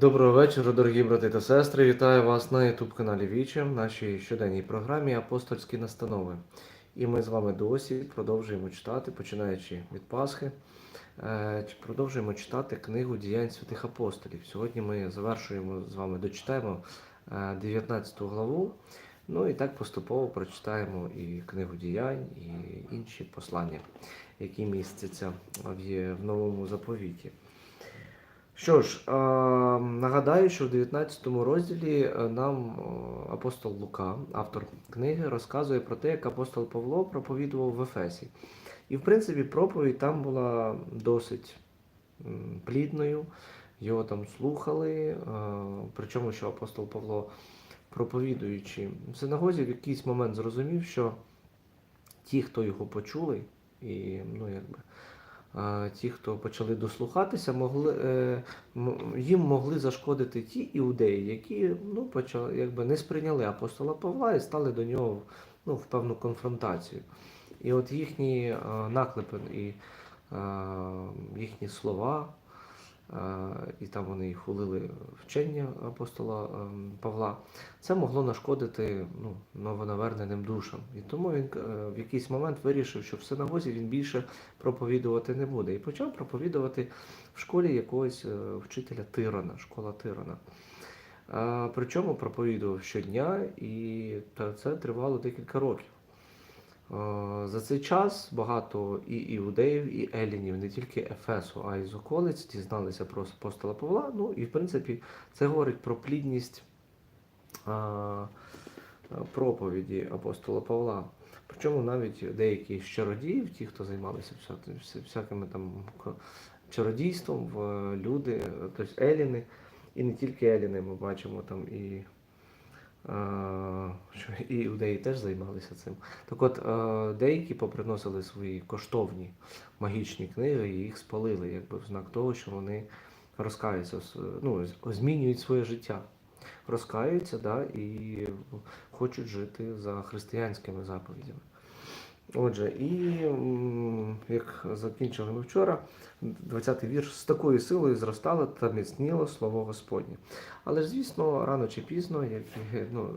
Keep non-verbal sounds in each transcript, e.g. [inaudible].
Доброго вечора, дорогі брати та сестри. Вітаю вас на youtube каналі Віче, в нашій щоденній програмі Апостольські настанови. І ми з вами досі продовжуємо читати, починаючи від Пасхи, е, продовжуємо читати книгу діянь святих апостолів. Сьогодні ми завершуємо з вами, дочитаємо е, 19 главу. Ну і так поступово прочитаємо і книгу діянь, і інші послання, які містяться в новому заповіті. Що ж, нагадаю, що в 19 розділі е, нам е, апостол Лука, автор книги, розказує про те, як апостол Павло проповідував в Ефесі. І, в принципі, проповідь там була досить плідною, його там слухали. е, Причому, що апостол Павло, проповідуючи в синагозі, в якийсь момент зрозумів, що ті, хто його почули, і ну, якби. Ті, хто почали дослухатися, могли, е, їм могли зашкодити ті іудеї, які ну, почали, якби не сприйняли апостола Павла і стали до нього ну, в певну конфронтацію. І от їхні наклепи і їхні слова, і там вони хулили вчення апостола е, Павла, це могло нашкодити ну, новонаверненим душам. І тому він е, в якийсь момент вирішив, що в синагозі він більше проповідувати не буде. І почав проповідувати в школі якогось е, вчителя Тирона, школа Тирона. Причому проповідував щодня, і це тривало декілька років. А, За цей час багато і іудеїв, і елінів, не тільки Ефесу, а й з околиць дізналися про апостола Павла. Ну і в принципі це говорить про плідність а, проповіді апостола Павла. Причому навіть деякі з чародіїв, ті, хто займалися всякими там чародійством, люди, тобто еліни, і не тільки еліни, ми бачимо там і, що і іудеї теж займалися цим. Так от, деякі поприносили свої коштовні магічні книги і їх спалили, якби в знак того, що вони розкаються, ну, змінюють своє життя. Розкаються да, і хочуть жити за християнськими заповідями. Отже, і як закінчили ми вчора, 20-й вірш з такою силою зростало та міцніло слово Господнє. Але ж, звісно, рано чи пізно, як ну,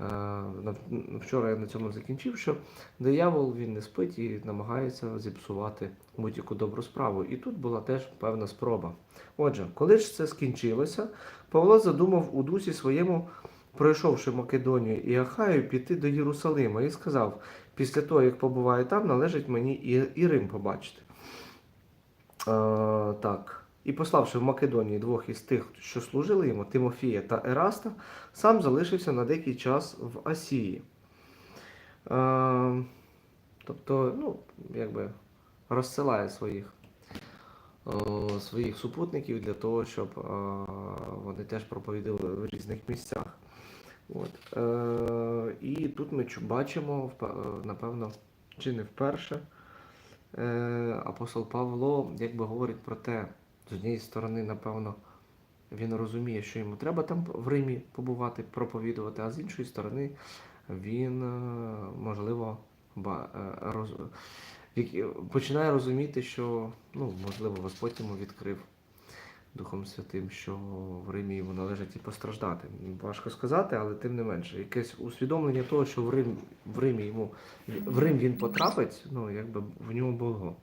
е, вчора я на цьому закінчив, що диявол він не спить і намагається зіпсувати будь-яку добру справу. І тут була теж певна спроба. Отже, коли ж це скінчилося, Павло задумав у дусі своєму, пройшовши Македонію і Ахаю, піти до Єрусалима і сказав: після того, як побуваю там, належить мені і, і Рим побачити. Е, так. І пославши в Македонії двох із тих, що служили йому, Тимофія та Ераста, сам залишився на деякий час в Асії. Е, тобто, ну, якби розсилає своїх, о, своїх супутників для того, щоб е, вони теж проповідували в різних місцях. От. Е, і тут ми бачимо, е, напевно, чи не вперше, е, апостол Павло якби говорить про те, з однієї сторони, напевно, він розуміє, що йому треба там в Римі побувати, проповідувати, а з іншої сторони, він, е, можливо, е, роз... починає розуміти, що, ну, можливо, Господь йому відкрив Духом Святим, що в Римі йому належить і постраждати. Важко сказати, але тим не менше, якесь усвідомлення того, що в Рим, в Римі йому в Рим він потрапить, ну якби в ньому було.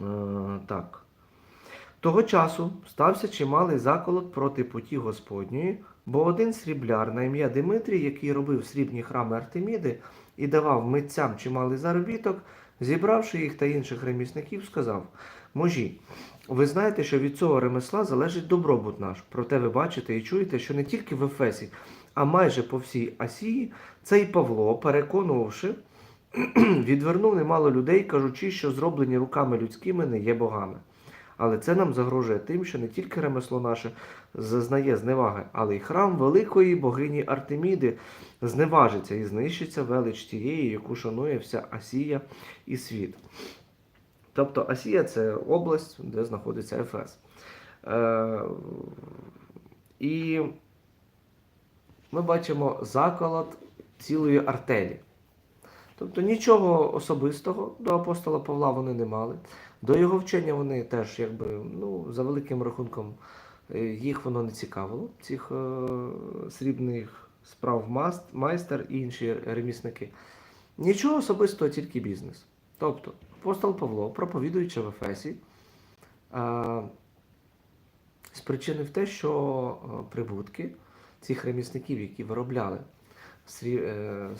Е, так. Того часу стався чималий заколот проти путі Господньої, бо один срібляр на ім'я Димитрій, який робив срібні храми Артеміди і давав митцям чималий заробіток, зібравши їх та інших ремісників, сказав: Можі, ви знаєте, що від цього ремесла залежить добробут наш. Проте ви бачите і чуєте, що не тільки в Ефесі, а майже по всій Асії цей Павло, переконувавши, [clears throat] відвернув немало людей, кажучи, що зроблені руками людськими не є богами. Але це нам загрожує тим, що не тільки ремесло наше зазнає зневаги, але й храм великої богині Артеміди зневажиться і знищиться велич тієї, яку шанує вся Асія і світ. Тобто Асія це область, де знаходиться Ефес. Е, і ми бачимо заколот цілої артелі. Тобто нічого особистого до апостола Павла вони не мали. До його вчення вони теж, якби, ну, за великим рахунком, е, їх воно не цікавило, цих е, срібних справ майстер і інші ремісники. Нічого особистого, тільки бізнес. Тобто, апостол Павло, проповідуючи в Ефесі, е, спричинив те, що е, прибутки цих ремісників, які виробляли е,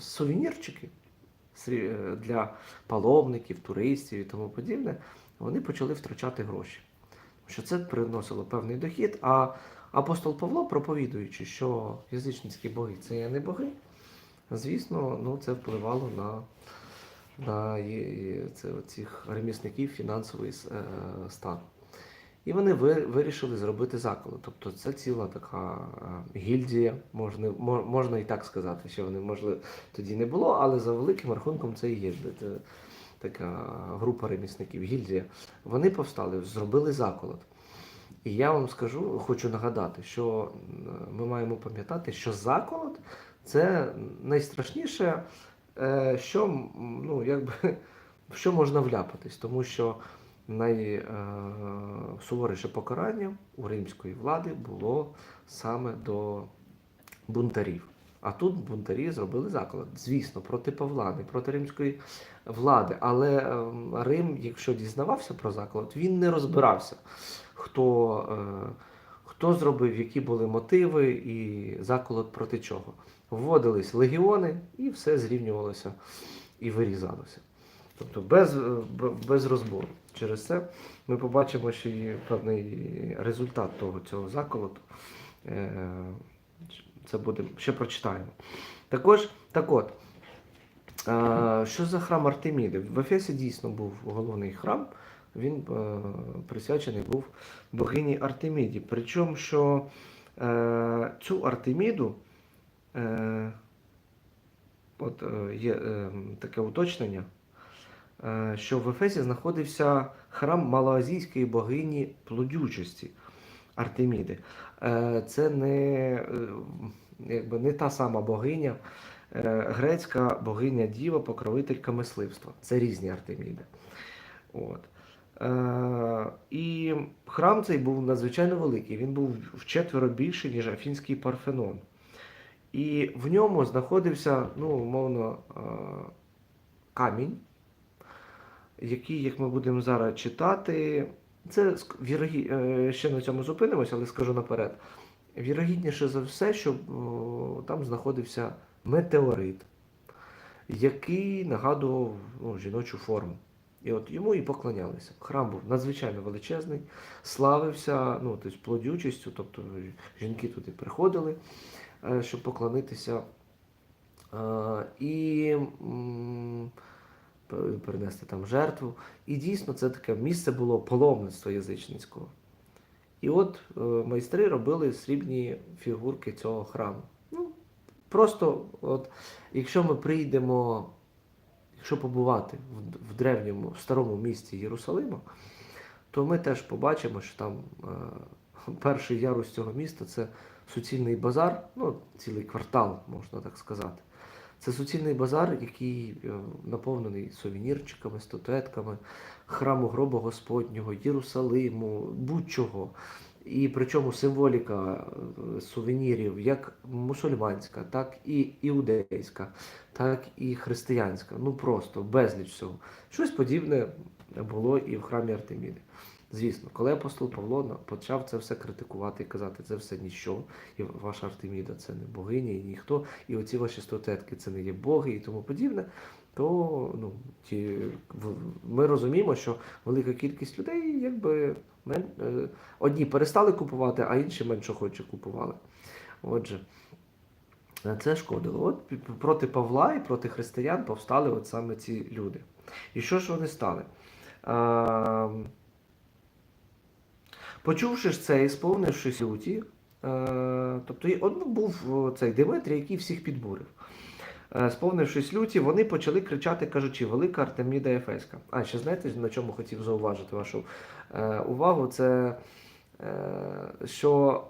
сувенірчики для паломників, туристів і тому подібне, вони почали втрачати гроші. Що це приносило певний дохід. А апостол Павло, проповідуючи, що язичницькі боги це є не боги, звісно, ну, це впливало на, на це, цих ремісників фінансовий е, стан. І вони вирішили зробити заколот. Тобто це ціла така е, гільдія, можна, можна і так сказати, що вони, можливо, тоді не було, але за великим рахунком це і є. Це така група ремісників, гільдія. Вони повстали, зробили заколот. І я вам скажу, хочу нагадати, що ми маємо пам'ятати, що заколот це найстрашніше, що, ну, якби, [laughs] що можна вляпатись, тому що найсуворіше покарання у римської влади було саме до бунтарів. А тут бунтарі зробили заколот. Звісно, проти Павла, не проти римської влади. Але ем, Рим, якщо дізнавався про заколот, він не розбирався, хто, е, хто зробив, які були мотиви і заколот проти чого. Вводились легіони і все зрівнювалося і вирізалося. Тобто без, без розбору. Через це ми побачимо ще й певний результат того цього заколоту. Е, Це буде ще прочитаємо. Також, так от, е, що за храм Артеміди? В Ефесі дійсно був головний храм. Він е, присвячений був богині Артеміді. Причому, що цю Артеміду, от е, є е, таке уточнення, е, що в Ефесі знаходився храм малоазійської богині плодючості Артеміди. Е, Це не, е, якби не та сама богиня, е, грецька богиня Діва, покровителька мисливства. Це різні Артеміди. От. Е, і храм цей був надзвичайно великий. Він був вчетверо більший, ніж Афінський Парфенон. І в ньому знаходився, ну, умовно, е, камінь, який, як ми будемо зараз читати, це е, ще на цьому зупинимося, але скажу наперед. Вірогідніше за все, що там знаходився метеорит, який нагадував ну, жіночу форму. І от йому і поклонялися. Храм був надзвичайно величезний, славився ну, тобто плодючістю, тобто жінки туди приходили, е, щоб поклонитися. Е, І принести там жертву. І дійсно це таке місце було паломництва язичницького. І от е, майстри робили срібні фігурки цього храму. Ну, просто, от, якщо ми прийдемо, якщо побувати в, в древньому, в старому місті Єрусалима, то ми теж побачимо, що там е, перший ярус цього міста це суцільний базар, ну, цілий квартал, можна так сказати. Це суцільний базар, який е, наповнений сувенірчиками, статуетками, храму гроба Господнього, Єрусалиму, будь-чого. І причому символіка е, сувенірів як мусульманська, так і іудейська, так і християнська. Ну просто безліч всього. Щось подібне було і в храмі Артеміди. Звісно, коли апостол Павло почав це все критикувати і казати, це все ніщо, і ваша Артеміда це не богиня, і ніхто, і оці ваші статуетки це не є боги і тому подібне, то ну, ті, ми розуміємо, що велика кількість людей якби мен, е, одні перестали купувати, а інші менше хоче купували. Отже, це шкодило. От проти Павла і проти християн повстали от саме ці люди. І що ж вони стали? Почувши ж це і сповнившись люті, е, тобто от був цей Димитрій, який всіх підбурив. Е, Сповнившись люті, вони почали кричати, кажучи, велика Артеміда Ефеська. А ще знаєте, на чому хотів зауважити вашу е, увагу? Це що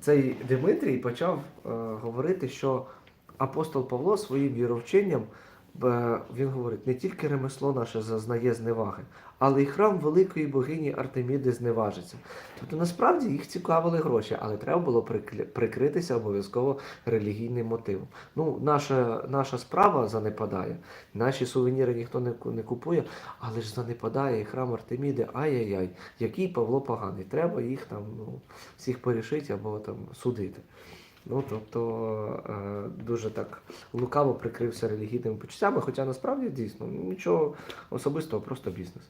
цей Димитрій почав говорити, що апостол Павло своїм віровченням він говорить, не тільки ремесло наше зазнає зневаги, але й храм великої богині Артеміди зневажиться. Тобто насправді їх цікавили гроші, але треба було прикритися обов'язково релігійним мотивом. Ну, наша, наша справа занепадає, наші сувеніри ніхто не, не купує, але ж занепадає і храм Артеміди, ай-яй-яй, який Павло поганий. Треба їх там ну, всіх порішити або там судити. Ну, тобто е, дуже так лукаво прикрився релігійними почуттями, хоча насправді дійсно нічого особистого, просто бізнес.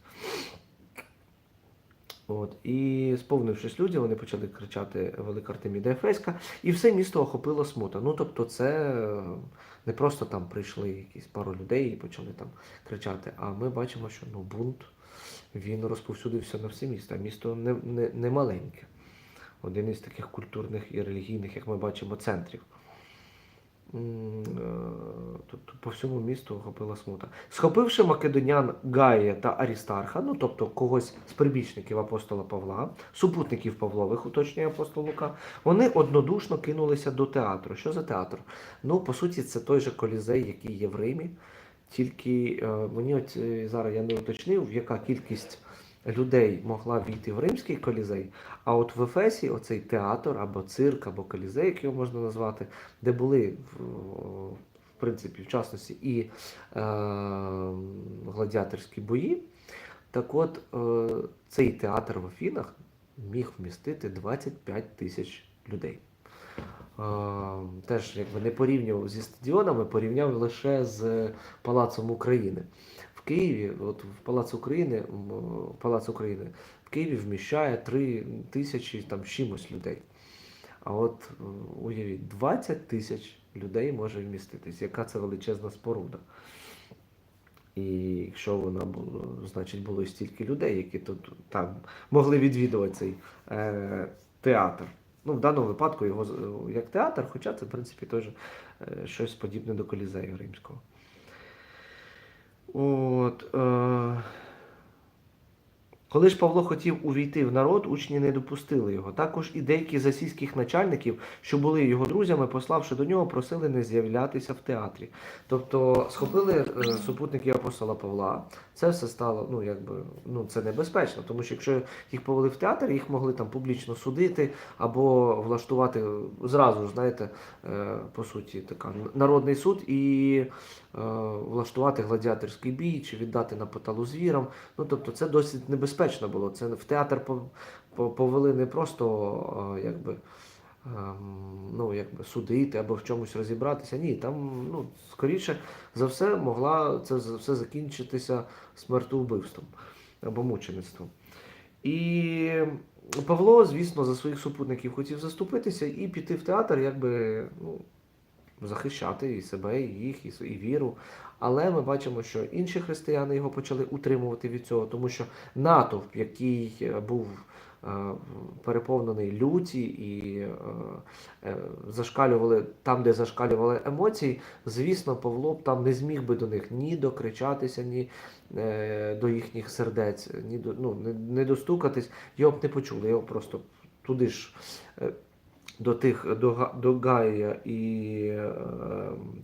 От. І сповнившись людям, вони почали кричати Велика Артеміда Ефеська, і все місто охопило смута. Ну тобто, це е, не просто там прийшли якісь пару людей і почали там кричати. А ми бачимо, що ну, бунт він розповсюдився на все місто. Місто не, не, не маленьке. Один із таких культурних і релігійних, як ми бачимо, центрів. Тобто по всьому місту охопила смута. Схопивши македонян Гая та Арістарха, ну тобто когось з прибічників апостола Павла, супутників Павлових, уточнює апостол Лука, вони однодушно кинулися до театру. Що за театр? Ну, по суті, це той же колізей, який є в Римі. Тільки е, мені от е, зараз я не уточнив, яка кількість людей могла війти в римський колізей. А от в Ефесі оцей театр або цирк, або колізей, як його можна назвати, де були в, принципі, в частності і е, гладіаторські бої. Так от е, цей театр в Афінах міг вмістити 25 тисяч людей. Е, теж якби не порівнював зі стадіонами, порівняв лише з Палацом України. Києві, от в Палац України, Палац України в Києві вміщає 3 тисячі там чимось людей. А от е, уявіть, 20 тисяч людей може вміститись. Яка це величезна споруда? І якщо вона була, значить було стільки людей, які тут там могли відвідувати цей е, театр. Ну, в даному випадку його як театр, хоча це, в принципі, теж е, щось подібне до колізею римського. От, е, коли ж Павло хотів увійти в народ, учні не допустили його. Також і деякі з асійських начальників, що були його друзями, пославши до нього, просили не з'являтися в театрі. Тобто схопили е, супутники апостола Павла. Це все стало, ну якби ну це небезпечно, тому що якщо їх повели в театр, їх могли там публічно судити або влаштувати зразу знаєте, е, по суті, така народний суд і е, влаштувати гладіаторський бій чи віддати на поталу звірам. Ну тобто це досить небезпечно було. Це в театр по- по- повели не просто якби. ем, Ну, якби судити або в чомусь розібратися. Ні, там, ну, скоріше за все, могла це все закінчитися смертоубивством або мучеництвом. І Павло, звісно, за своїх супутників хотів заступитися і піти в театр, якби ну, захищати і себе, і їх, і, віру. Але ми бачимо, що інші християни його почали утримувати від цього, тому що натовп, який е, був е, переповнений люті і е, зашкалювали там, де зашкалювали емоції, звісно, Павло б там не зміг би до них ні докричатися, ні до їхніх сердець, ні до, ну, не достукатись, його б не почули, його просто туди ж. Е, До тих до, до Гая і е,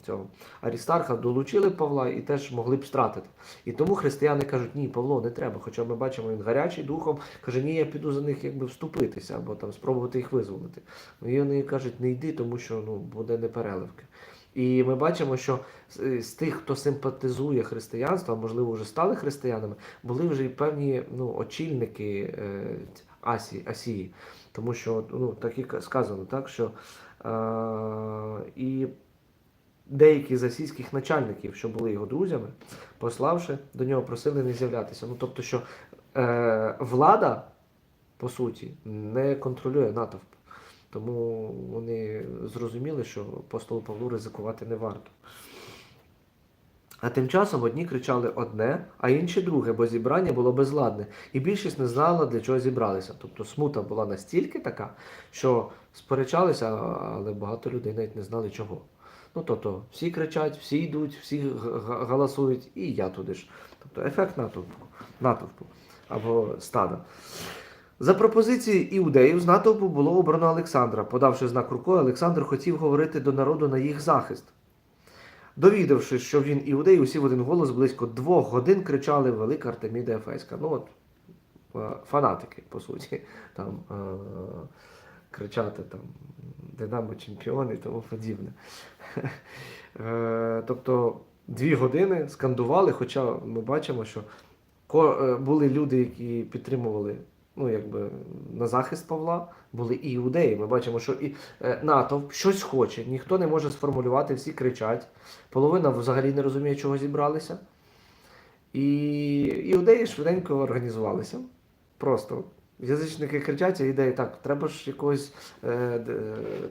цього Арістарха долучили Павла і теж могли б стратити. І тому християни кажуть, ні, Павло, не треба. Хоча ми бачимо, він гарячий духом, каже, ні, я піду за них якби вступитися або там спробувати їх визволити. Ну, і вони кажуть, не йди, тому що ну, буде непереливки. І ми бачимо, що з, з тих, хто симпатизує християнство, а можливо вже стали християнами, були вже і певні ну, очільники е, Асії, Асії. Тому що ну, так і сказано, так, що е, і деякі з асійських начальників, що були його друзями, пославши до нього, просили не з'являтися. Ну, тобто, що е, влада, по суті, не контролює натовп. Тому вони зрозуміли, що апостолу Павлу ризикувати не варто. А тим часом одні кричали одне, а інші друге, бо зібрання було безладне, і більшість не знала, для чого зібралися. Тобто смута була настільки така, що сперечалися, але багато людей навіть не знали чого. Ну тобто, всі кричать, всі йдуть, всі галасують, і я туди ж. Тобто ефект натовпу, натовпу або стада. За пропозицією іудеїв з натовпу було обрано Олександра. Подавши знак рукою, Олександр хотів говорити до народу на їх захист. Довідавшись, що він іудей, усі в один голос близько двох годин кричали Велика Артеміда Ефеська. Ну от е, фанатики, по суті, там е, кричати там Динамо чемпіон і тому подібне. Е, Тобто дві години скандували, хоча ми бачимо, що були люди, які підтримували ну, якби, на захист Павла, були і іудеї. Ми бачимо, що і е, натовп щось хоче, ніхто не може сформулювати, всі кричать. Половина взагалі не розуміє, чого зібралися. І іудеї швиденько організувалися. Просто язичники кричать, а ідеї так, треба ж якогось е,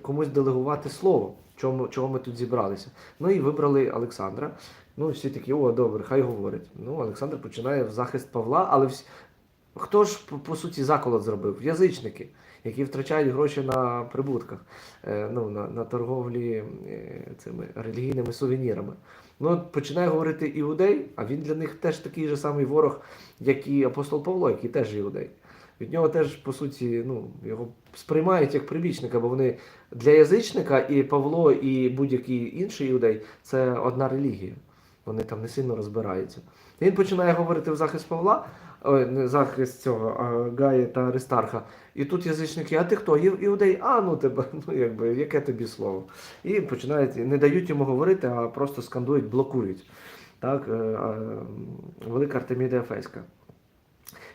комусь делегувати слово, чому, чого ми тут зібралися. Ну і вибрали Олександра. Ну, всі такі, о, добре, хай говорить. Ну, Олександр починає в захист Павла, але всі... хто ж по, суті заколот зробив? Язичники, які втрачають гроші на прибутках, е, ну, на, на торговлі е, цими релігійними сувенірами. Ну, починає говорити іудей, а він для них теж такий же самий ворог, як і апостол Павло, який теж іудей. Від нього теж, по суті, ну, його сприймають як прибічника, бо вони для язичника і Павло, і будь-який інший іудей це одна релігія. Вони там не сильно розбираються. І він починає говорити в захист Павла, ой, не захист цього а, Гаї та Аристарха. І тут язичники, а ти хто? Іудей? А, ну тебе, [laughs] ну якби, яке тобі слово? І починають, не дають йому говорити, а просто скандують, блокують. Так, е, Велика Артеміда Ефеська.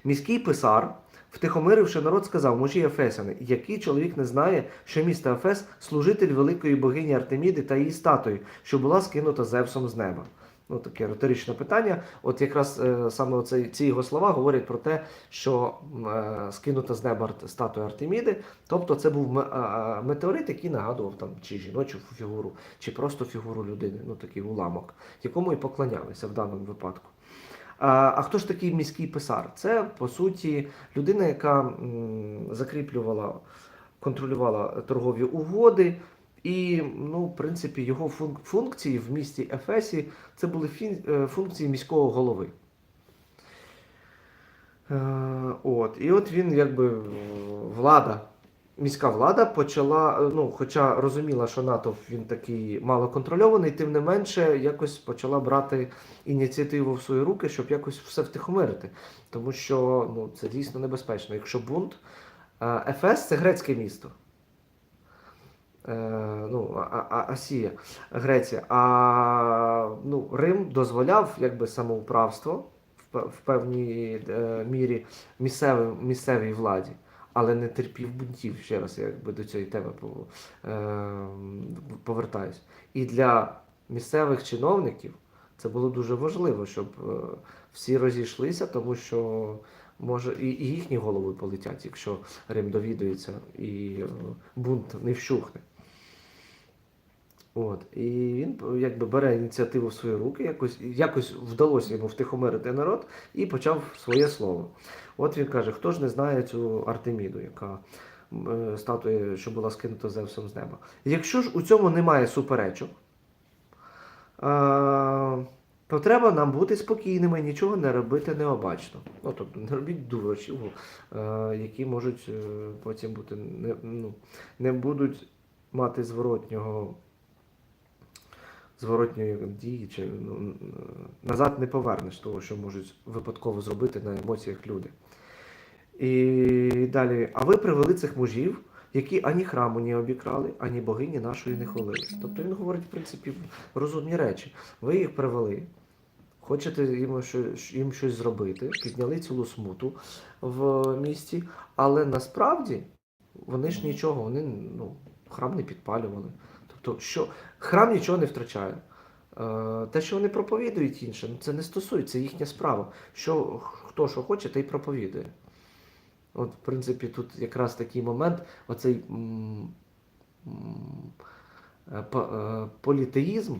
Міський писар, втихомиривши народ, сказав мужі Ефесяни, який чоловік не знає, що місто Ефес служитель великої богині Артеміди та її статуї, що була скинута Зевсом з неба. Ну, таке риторичне питання. От якраз е, саме оце, ці його слова говорять про те, що е, скинута з неба статуя Артеміди, тобто це був метеорит, який нагадував там чи жіночу фігуру, чи просто фігуру людини, ну такий уламок, якому і поклонялися в даному випадку. А, а хто ж такий міський писар? Це по суті людина, яка м, закріплювала, контролювала торгові угоди. І, ну, в принципі, його функції в місті Ефесі це були е, функції міського голови. Е, От. І от він, якби влада, міська влада почала, е, ну, хоча розуміла, що натовп він такий малоконтрольований, тим не менше якось почала брати ініціативу в свої руки, щоб якось все втихомирити. Тому що ну, це дійсно небезпечно. Якщо бунт, Ефес це грецьке місто. Е, ну, Асія, Греція. А ну, Рим дозволяв якби самоуправство в певній е, мірі місцевим, місцевій владі, але не терпів бунтів. Ще раз якби до цієї теми е, повертаюсь. І для місцевих чиновників це було дуже важливо, щоб всі розійшлися, тому що може і, їхні голови полетять, якщо Рим довідується і бунт не вщухне. От. І він якби бере ініціативу в свої руки, якось, якось вдалося йому втихомирити народ і почав своє слово. От він каже: хто ж не знає цю Артеміду, яка е, статуя, що була скинута Зевсом з неба. Якщо ж у цьому немає суперечок, а, то треба нам бути спокійними, нічого не робити необачно. Ну, тобто не робіть дурочів, е, які можуть е, потім бути не, ну, не будуть мати зворотнього зворотньої дії, чи ну, назад не повернеш того, що можуть випадково зробити на емоціях люди. І далі, а ви привели цих мужів, які ані храму не обікрали, ані богині нашої не хвалились. Тобто він говорить, в принципі, розумні речі. Ви їх привели, хочете їм щось, їм щось зробити, підняли цілу смуту в місті, але насправді вони ж нічого, вони ну, храм не підпалювали. Тобто, що храм нічого не втрачає. Е, Те, що вони проповідують іншим, це не стосується їхня справа. Що хто що хоче, те й проповідує. От, в принципі, тут якраз такий момент, оцей е, е, політеїзм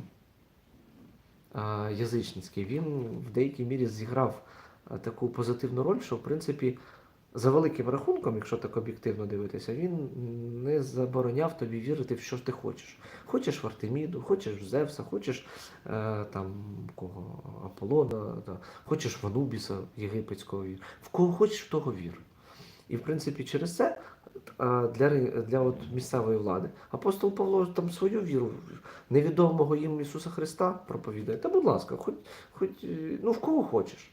язичницький, він в деякій мірі зіграв таку позитивну роль, що в принципі за великим рахунком, якщо так об'єктивно дивитися, він не забороняв тобі вірити в що ти хочеш. Хочеш в Артеміду, хочеш в Зевса, хочеш е, там кого Аполлона, та, хочеш в Анубіса єгипетського вір. В кого хочеш, в того вір. І в принципі через це для, для от місцевої влади апостол Павло там свою віру невідомого їм Ісуса Христа проповідає. Та будь ласка, хоч, хоч е, ну в кого хочеш.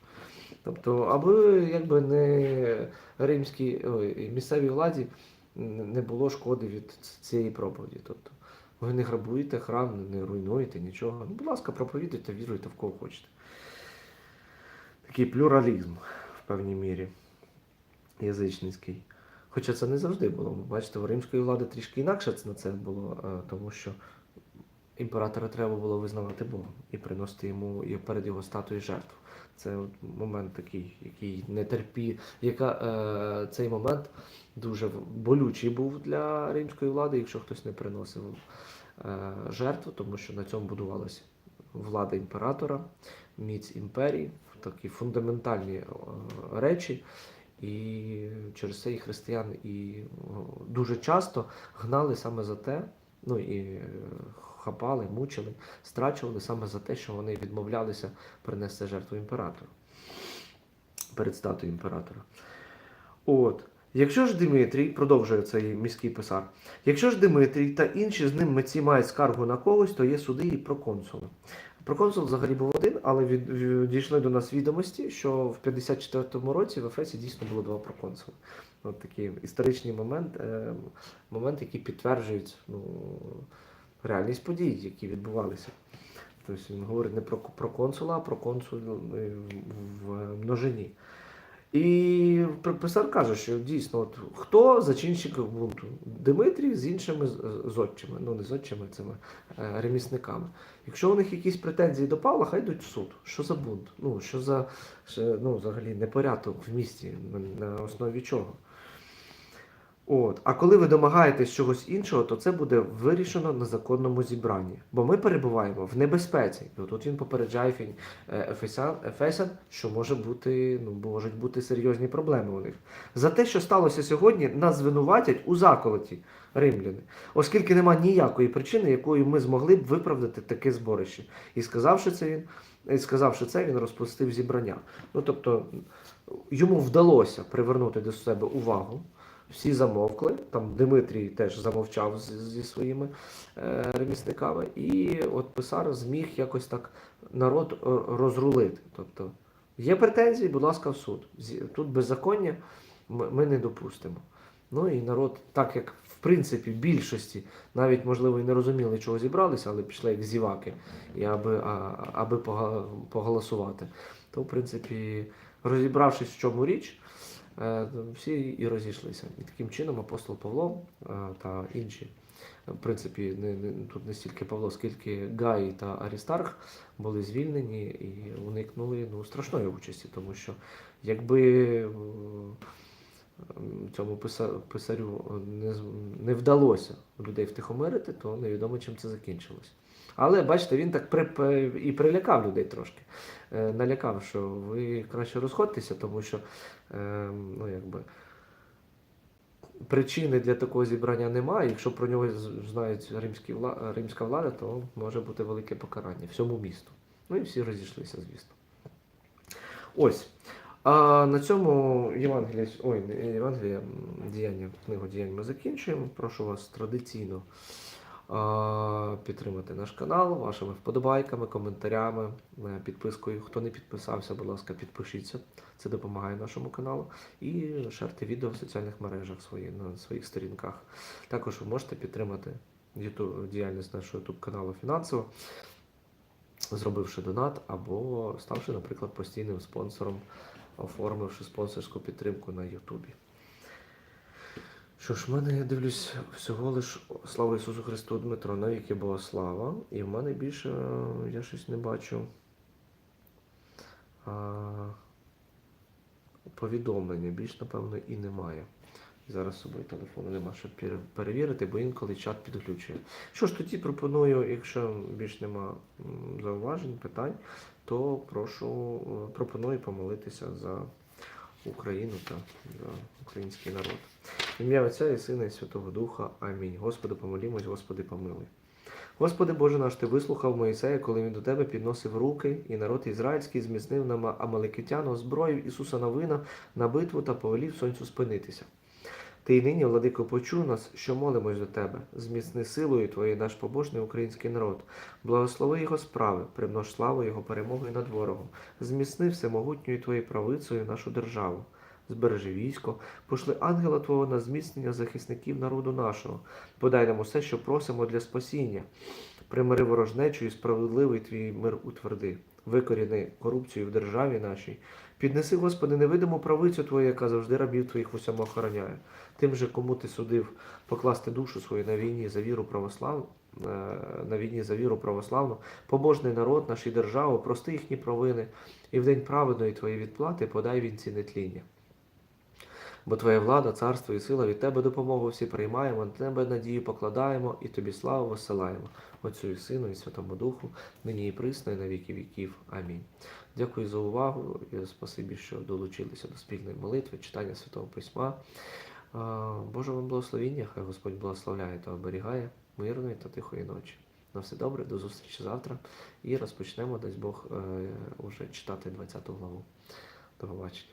Тобто, аби якби не римській місцевій владі не було шкоди від цієї проповіді. Тобто, ви не грабуєте храм, не руйнуєте нічого. Ну, будь ласка, проповідуйте, віруйте в кого хочете. Такий плюралізм в певній мірі язичницький. Хоча це не завжди було. Бачите, у римської влади трішки інакше на це було, е, тому що імператора треба було визнавати Богом і приносити йому перед його статуї жертву. Це от момент такий, який не терпі, яка е, цей момент дуже болючий був для римської влади, якщо хтось не приносив е, жертву, тому що на цьому будувалася влада імператора, міць імперії, такі фундаментальні е, речі. І через це і християн і дуже часто гнали саме за те, ну і е, хапали, мучили, страчували саме за те, що вони відмовлялися принести жертву імператору перед статуєю імператора. От. Якщо ж Димитрій, продовжує цей міський писар, якщо ж Димитрій та інші з ним митці мають скаргу на когось, то є суди і проконсули. Проконсул взагалі був один, але від, від- дійшли до нас відомості, що в 54-му році в Ефесі дійсно було два проконсули. От такий історичний момент, е, момент, який підтверджують ну, реальність подій, які відбувалися. Тобто він говорить не про, про консула, а про консул е, в множині. І писар каже, що дійсно, от, хто зачинщик бунту? Димитрій з іншими зодчими, ну не зодчими, цими е, ремісниками. Якщо у них якісь претензії до Павла, хай йдуть в суд. Що за бунт? Ну, що за ну, взагалі непорядок в місті, на основі чого? От. А коли ви домагаєтесь чогось іншого, то це буде вирішено на законному зібранні. Бо ми перебуваємо в небезпеці. І тут він попереджає е, Ефесян, Ефесян, що може бути, ну, можуть бути серйозні проблеми у них. За те, що сталося сьогодні, нас звинуватять у заколоті римляни, оскільки нема ніякої причини, якою ми змогли б виправдати таке зборище. І сказавши це він, і сказавши це, він розпустив зібрання. Ну тобто йому вдалося привернути до себе увагу. Всі замовкли. Там Дмитрій теж замовчав зі своїми е, ремісниками, і от писар зміг якось так народ е, розрулити. Тобто є претензії, будь ласка, в суд. Тут беззаконня ми не допустимо. Ну і народ, так як в принципі в більшості навіть можливо і не розуміли, чого зібралися, але пішли як зіваки, і аби, а, аби поголосувати, то в принципі, розібравшись в чому річ. Е, всі і розійшлися. І таким чином апостол Павло е, та інші, в принципі, не, не, тут не стільки Павло, скільки Гай та Арістарх були звільнені і уникнули ну, страшної участі, тому що якби е, цьому писарю не вдалося людей втихомирити, то невідомо чим це закінчилось. Але бачите, він так при, і прилякав людей трошки. Е, налякав, що ви краще розходьтеся, тому що е, ну, якби, причини для такого зібрання немає. Якщо про нього знають римські римська влада, то може бути велике покарання всьому місту. Ну і всі розійшлися, звісно. Ось. А на цьому Євангелія, ой, Євангелія, діяння, книгу діянь ми закінчуємо. Прошу вас традиційно підтримати наш канал вашими вподобайками, коментарями, е, підпискою. Хто не підписався, будь ласка, підпишіться. Це допомагає нашому каналу. І шерте відео в соціальних мережах свої, на своїх сторінках. Також ви можете підтримати YouTube, діяльність нашого YouTube каналу фінансово, зробивши донат або ставши, наприклад, постійним спонсором, оформивши спонсорську підтримку на Ютубі. Що ж, в мене я дивлюсь всього лиш слава Ісусу Христу Дмитро, навіки Бога слава. І в мене більше е, я щось не бачу а, повідомлення, більш, напевно, і немає. Зараз собою телефону нема, щоб перевірити, бо інколи чат підключує. Що ж тоді пропоную, якщо більш нема зауважень, питань, то прошу, е, пропоную помолитися за Україну та за український народ. Ім'я Отця і Сина і Святого Духа. Амінь. Господи, помолімось, Господи, помилуй. Господи Боже наш, Ти вислухав Моїсея, коли він до тебе підносив руки, і народ ізраїльський зміцнив на амаликитян, озброїв Ісуса Новина на битву та повелів сонцю спинитися. Ти й нині, владико, почуй нас, що молимось до тебе. Зміцни силою Твоєю наш побожний український народ. Благослови його справи, примнож славу його перемогою над ворогом. Зміцни всемогутньою Твоєю правицею нашу державу. Збережи військо, пошли ангела Твого на зміцнення захисників народу нашого. Подай нам усе, що просимо для спасіння. Примири ворожнечу і справедливий твій мир утверди. Викоріни корупцію в державі нашій. Піднеси, Господи, невидиму правицю Твою, яка завжди рабів Твоїх усьому охороняє. Тим же, кому ти судив покласти душу свою на війні за віру православ... е, на війні за віру православну, побожний народ, наш і державу, прости їхні провини, і в день праведної Твоєї відплати подай вінці нетління. Бо Твоя влада, царство і сила від Тебе допомогу всі приймаємо, на Тебе надію покладаємо і Тобі славу висилаємо. Отцю і Сину і Святому Духу, нині і присно, і на віки віків. Амінь. Дякую за увагу і спасибі, що долучилися до спільної молитви, читання Святого Письма. Боже вам благословіння, хай Господь благословляє та оберігає мирної та тихої ночі. На все добре, до зустрічі завтра. І розпочнемо, дасть Бог, е, уже читати 20 главу. До побачення.